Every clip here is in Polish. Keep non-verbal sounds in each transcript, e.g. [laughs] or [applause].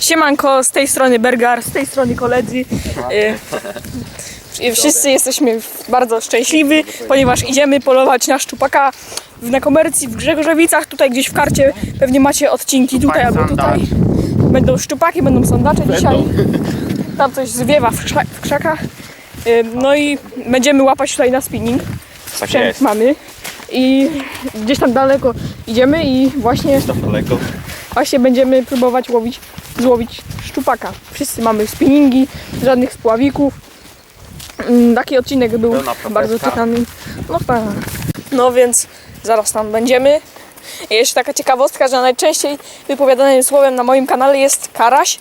Siemanko, z tej strony Bergar, z tej strony koledzy. Y, Wszyscy jesteśmy bardzo szczęśliwi, ponieważ idziemy polować na szczupaka w na komercji w Grzegorzewicach. Tutaj gdzieś w karcie pewnie macie odcinki tutaj albo tutaj. Będą szczupaki, będą sondacze dzisiaj. Tam coś zwiewa w, krza- w krzakach. Y, No i będziemy łapać tutaj na spinning. Sprzęt jest. mamy. I gdzieś tam daleko idziemy i właśnie Tam daleko. Właśnie będziemy próbować łowić, złowić szczupaka. Wszyscy mamy spinningi, żadnych spławików. Mm, Taki odcinek był bardzo czekany. No tak. No więc zaraz tam będziemy. I jeszcze taka ciekawostka, że najczęściej wypowiadanym słowem na moim kanale jest karaś.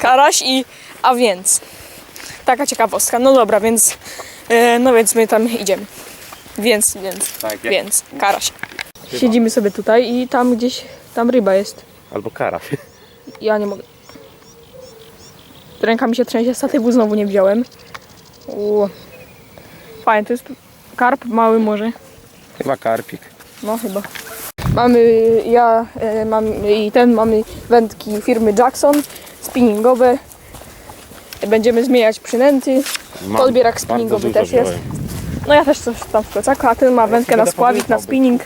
Karaś i a więc. Taka ciekawostka. No dobra, więc e, no więc my tam idziemy. Więc, więc, Tak, więc, karaś. Siedzimy sobie tutaj i tam gdzieś, tam ryba jest. Albo kara. Ja nie mogę. Ręka mi się trzęsie, statywu znowu nie wziąłem. Ło. Fajnie, to jest karp, mały może. Chyba karpik. No chyba. Mamy, ja e, mam i ten, mamy wędki firmy Jackson, spinningowe. Będziemy zmieniać przynęty. Mam Podbierak spinningowy też jest. No ja też coś tam w plecaku, a ten ma wędkę na spławik, na spinning.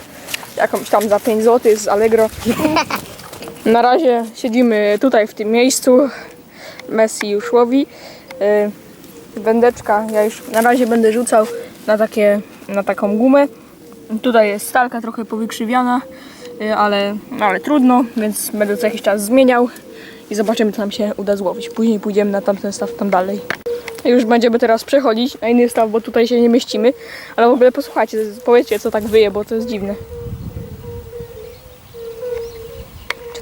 Jakąś tam za 5 zł z Allegro. Na razie siedzimy tutaj w tym miejscu. Messi już łowi. Yy, Wędeczka, ja już na razie będę rzucał na, takie, na taką gumę. Tutaj jest stalka trochę powykrzywiana, yy, ale, ale trudno, więc będę co jakiś czas zmieniał i zobaczymy co nam się uda złowić. Później pójdziemy na tamten staw tam dalej. Już będziemy teraz przechodzić na inny staw, bo tutaj się nie mieścimy. Ale w ogóle posłuchajcie, powiedzcie co tak wyje, bo to jest dziwne.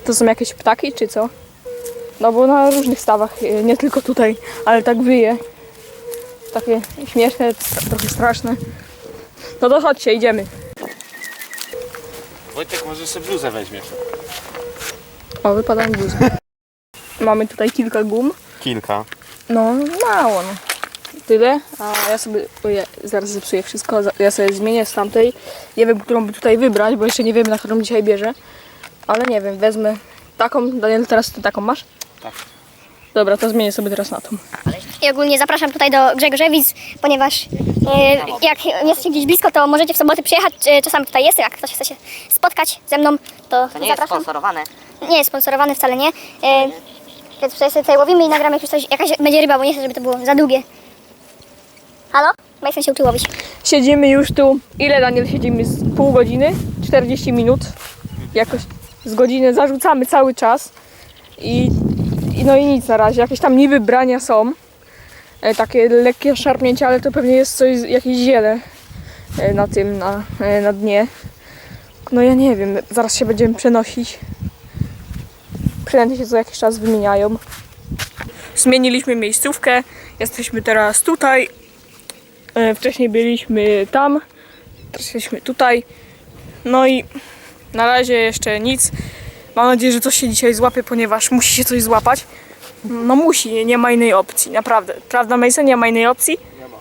To są jakieś ptaki, czy co? No bo na różnych stawach, y, nie tylko tutaj, ale tak wyje. Takie śmieszne, tr- trochę straszne. No to chodźcie, idziemy. Wojtek, może sobie bluzę weźmiesz. O, wypada mi bluzę. Mamy tutaj kilka gum. Kilka. No, mało no. Tyle, a ja sobie, o ja zaraz zepsuję wszystko, ja sobie zmienię z tamtej. Nie wiem, którą by tutaj wybrać, bo jeszcze nie wiem, na którą dzisiaj bierze. Ale nie wiem, wezmę taką. Daniel, teraz ty taką masz? Tak. Dobra, to zmienię sobie teraz na tą. I ogólnie zapraszam tutaj do Grzegorzewic, ponieważ e, jak jesteście gdzieś blisko, to możecie w soboty przyjechać. e, Czasami tutaj jest, jak ktoś chce się spotkać ze mną, to, To nie jest zapraszam. sponsorowane. nie jest sponsorowany wcale nie. E, więc tutaj sobie tutaj łowimy i nagramy jak już coś, jakaś będzie ryba, bo nie chcę, żeby to było za długie. Halo? Majsen się uczy łowić. Siedzimy już tu. Ile Daniel siedzimy? Z pół godziny? 40 minut. Jakoś z godziny zarzucamy cały czas. I, i no i nic na razie. Jakieś tam niby brania są. E, takie lekkie szarpnięcie, ale to pewnie jest coś, jakieś ziele e, na tym, na, e, na dnie. No ja nie wiem, zaraz się będziemy przenosić. Przynęty się co jakiś czas wymieniają. Zmieniliśmy miejscówkę. Jesteśmy teraz tutaj. E, Wcześniej byliśmy tam, teraz jesteśmy tutaj. No i na razie jeszcze nic. Mam nadzieję, że coś się dzisiaj złapie, ponieważ musi się coś złapać. No musi, nie ma innej opcji, naprawdę. Prawda Mason, nie ma innej opcji? Nie ma.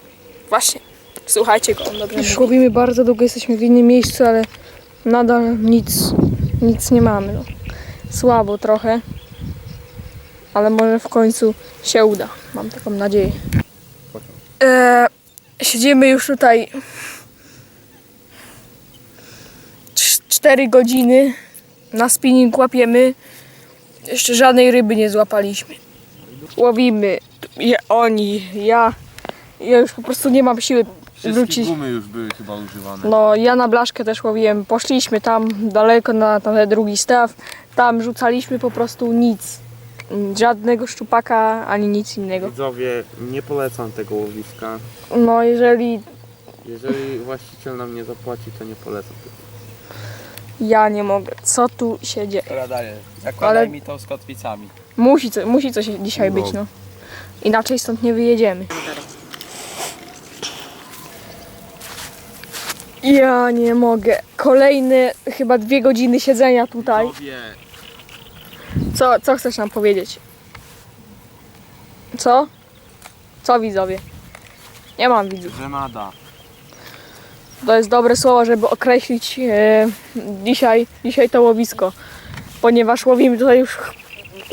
Właśnie, słuchajcie go, on dobrze Już bardzo długo, jesteśmy w innym miejscu, ale nadal nic, nic nie mamy. No. Słabo trochę, ale może w końcu się uda. Mam taką nadzieję. Eee, siedzimy już tutaj 4 godziny. Na spinning łapiemy. Jeszcze żadnej ryby nie złapaliśmy. Łowimy. Je, oni, ja. Ja już po prostu nie mam siły Wszystkie wrócić. gumy już były chyba używane. No, ja na blaszkę też łowiłem. Poszliśmy tam daleko na, na ten drugi staw. Tam rzucaliśmy po prostu nic. Żadnego szczupaka ani nic innego. Widzowie, nie polecam tego łowiska. No, jeżeli Jeżeli właściciel nam nie zapłaci, to nie polecam. Ja nie mogę, co tu się dzieje? Dobra, daję. Zakładaj Ale- mi to z kotwicami. Musi, co, musi coś dzisiaj być, no. Inaczej stąd nie wyjedziemy. Ja nie mogę. Kolejne chyba dwie godziny siedzenia tutaj. Co, co chcesz nam powiedzieć? Co? Co widzowie? Nie mam widzów. żenada. To jest dobre słowo, żeby określić e, dzisiaj, dzisiaj to łowisko. Ponieważ łowimy tutaj już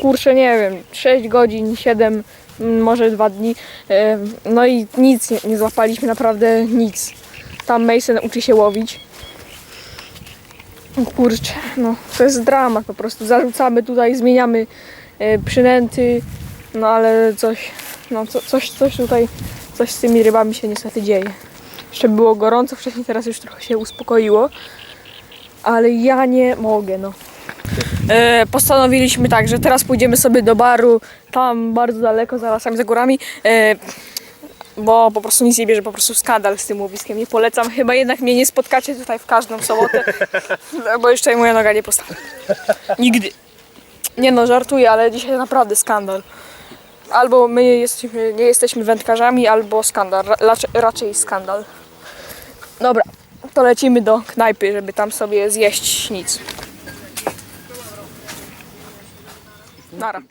kurczę, nie wiem, 6 godzin, 7, mm, może 2 dni. E, No i nic, nie, nie złapaliśmy, naprawdę nic. Tam Mason uczy się łowić. Kurczę, no to jest dramat po prostu. Zarzucamy tutaj, zmieniamy e, przynęty, no ale coś, no co, coś, coś tutaj, coś z tymi rybami się niestety dzieje. Jeszcze było gorąco wcześniej, teraz już trochę się uspokoiło. Ale ja nie mogę, no. E, postanowiliśmy tak, że teraz pójdziemy sobie do baru, tam bardzo daleko, za lasami, za górami, e, bo po prostu nic nie bierze, po prostu skandal z tym łowiskiem. Nie polecam, chyba jednak mnie nie spotkacie tutaj w każdą sobotę, [laughs] bo jeszcze moja noga nie postawi. Nigdy. Nie no, żartuję, ale dzisiaj naprawdę skandal. Albo my jesteśmy, nie jesteśmy wędkarzami, albo skandal. Ra- raczej- raczej skandal. Dobra, to lecimy do knajpy, żeby tam sobie zjeść nic. Nara.